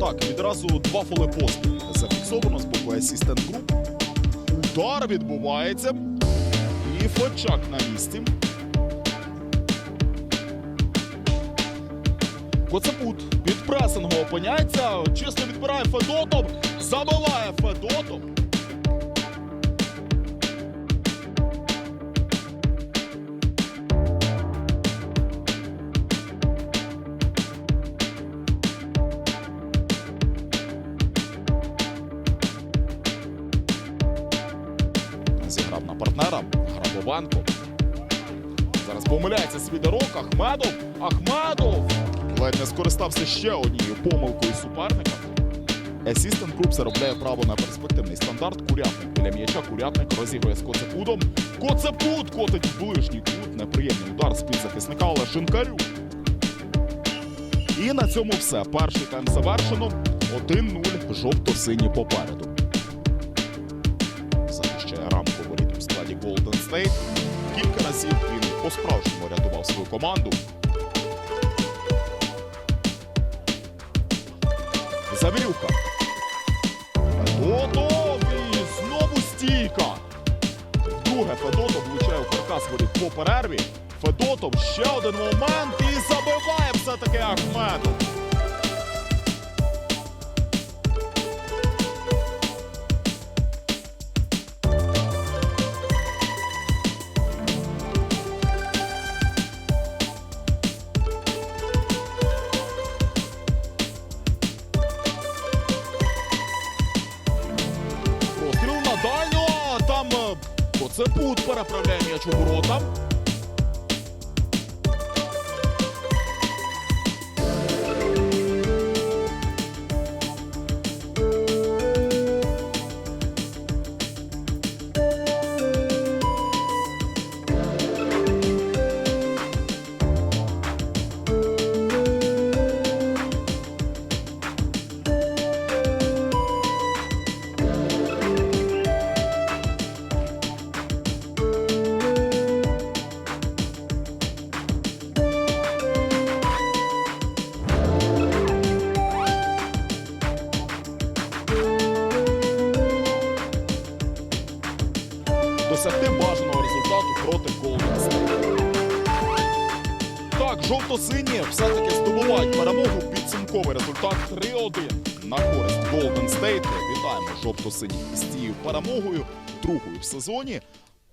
Так, відразу два фоли поспіль зафіксовано з боку асістент груп. Удар відбувається. І Фочак на місці. Коцепут під пресингом опиняється. Чисто відбирає Федотов. Забиває Федотов. Зіграв на партнера Грабованко. Зараз помиляється Свідорок. Ахмедов. Ахмедов. Ледь не скористався ще однією помилкою суперника. Assistant Group заробляє право на перспективний стандарт. Курятник біля м'яча. Курятник розігрує з Коцепудом. Коцепуд котить в ближній кут. Неприємний удар з-під захисника, але Шинкарю. І на цьому все. Перший тайм завершено. 1-0. Жовто-сині попереду. Golden State. Кілька разів він по-справжньому рятував свою команду. Завірюха. І знову стійка. Друге Федотов влучає у каркас воріт по перерві. Федотов ще один момент і забиває все-таки Ахмедов. Коцепут путь м'яч у досягти бажаного результату проти State. Так, жовто-сині все-таки здобувають перемогу. Підсумковий результат 3-1 на користь Golden State. Вітаємо жовто-синіх з цією перемогою, другою в сезоні.